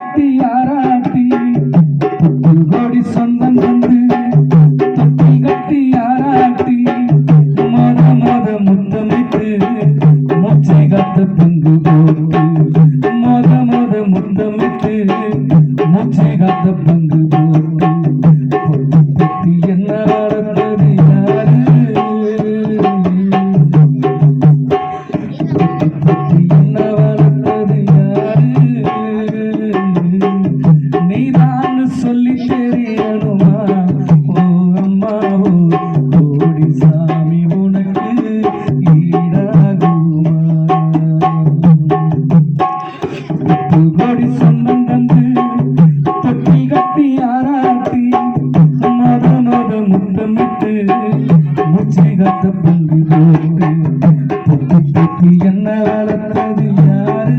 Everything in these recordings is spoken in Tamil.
கட்டி ஆராட்டி தொட்டில் கோடி சொந்தம் கொண்டு தொட்டில் கட்டி ஆராட்டி மோத மோத முத்தமிட்டு மூச்சை காத்த பங்கு போட்டு மோத மோத முத்தமிட்டு மூச்சை காத்த தெரியணுமா ஓ அம்மாவோ கோடி சாமி உனக்கு ஈடாகுமா? பத்து கோடி சொந்தம் தந்து தொட்டி கட்டி ஆராட்டி மத மத முத்தமிட்டு மூச்சை காத்த பங்கு போட்டு பொத்தி பொத்தி என்ன வளர்த்தது யாரு?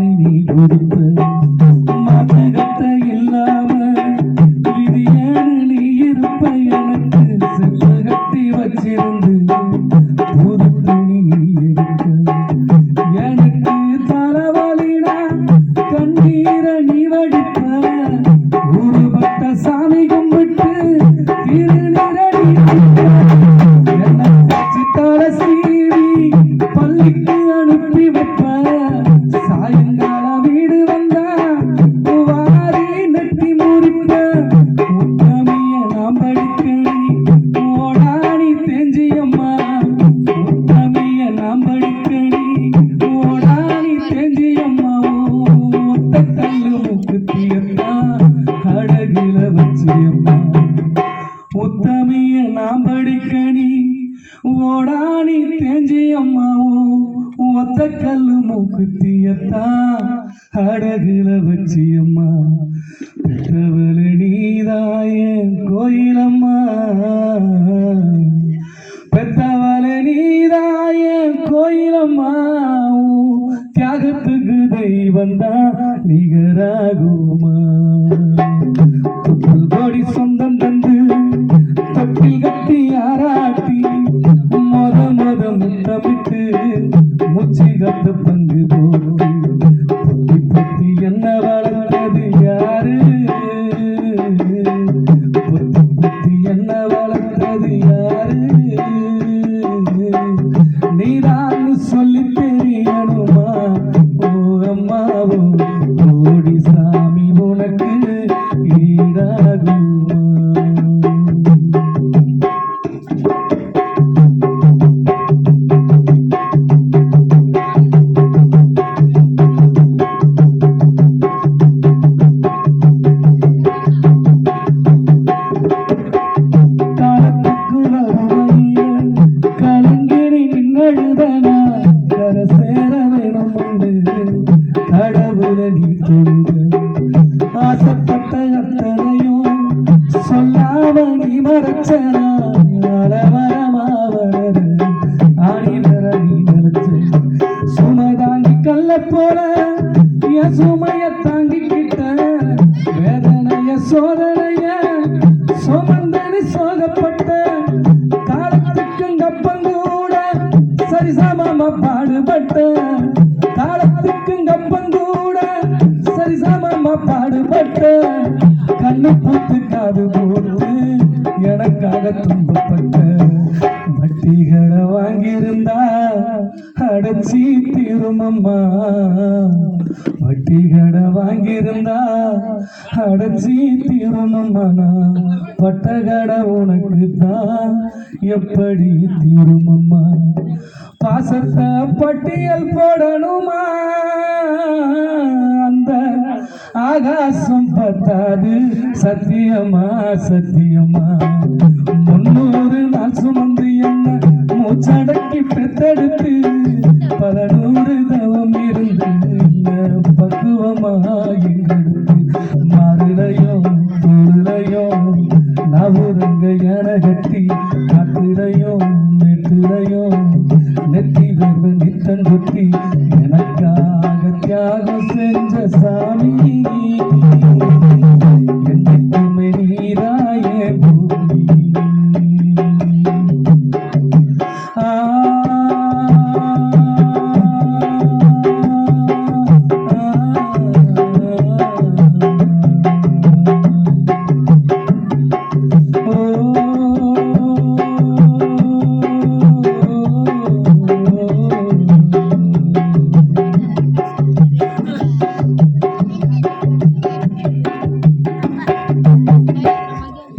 கட்டி உத்தமிய நாம் படிக்கணி ஓடாணி தேஞ்சியம்மாவும் ஒத்த கல்லு மூக்குத்தியத்தான் அடகுல வச்சி அம்மா பெற்றவள நீதாய கோயிலம்மா. பெத்தவள நீதாய கோயிலம்மா. தியாகத்துக்கு தெய்வம் நிகராகுமா. முத்தமிட்டு மூச்சு கத்த பங்கு போட்டு பொத்தி பொத்தி என்ன வளர்ந்தது யாரு? பொத்தி பொத்தி என்ன வளர்ந்தது யாரு? நீதான் சொல்லி தெரியணுமா? ஓ அம்மாவோ கோடி சாமி உனக்கு ஈடாகுமா. சொல்லாம நீ மறைச்சனா அலவரமா வளர ஆணி வர நீ சுமை தாங்கி கல்ல போல என் சுமைய தாங்கிக்கிட்ட வேதனைய சோதனைய சுமந்தனி சோகப்பட்ட காலத்துக்கு கப்பங்கூட சரிசமமா பாடுபட்ட. காலத்துக்கு கப்பங்கூட சரிசமமா பாடுபட்ட. என்ன பூத்து போது எனக்காக துன்பப்பட்ட வட்டிகளை வாங்கியிருந்தா அடைச்சி தீருமம்மா. வட்டிகளை வாங்கியிருந்தா அடைச்சி தீருமம்மா. பட்ட கடை உனக்கு தான் எப்படி தீருமம்மா? பாசத்தை பட்டியல் போடணுமா? ஆகாசம் பத்தாது. சத்தியமா சத்தியமா. முன்னூறு நாள் சுமந்து என்ன மூச்சடக்கி பெத்தெடுத்து பல நூறு தவம் இருந்து பக்குவமாக மாறுலையும் பொருளையும் நவுரங்க என கட்டி காத்திரையும் நெற்றிலையும் நெற்றி வருவ நித்தங்கொட்டி எனக்காக தியாகம் செஞ்ச சாமி Thank you.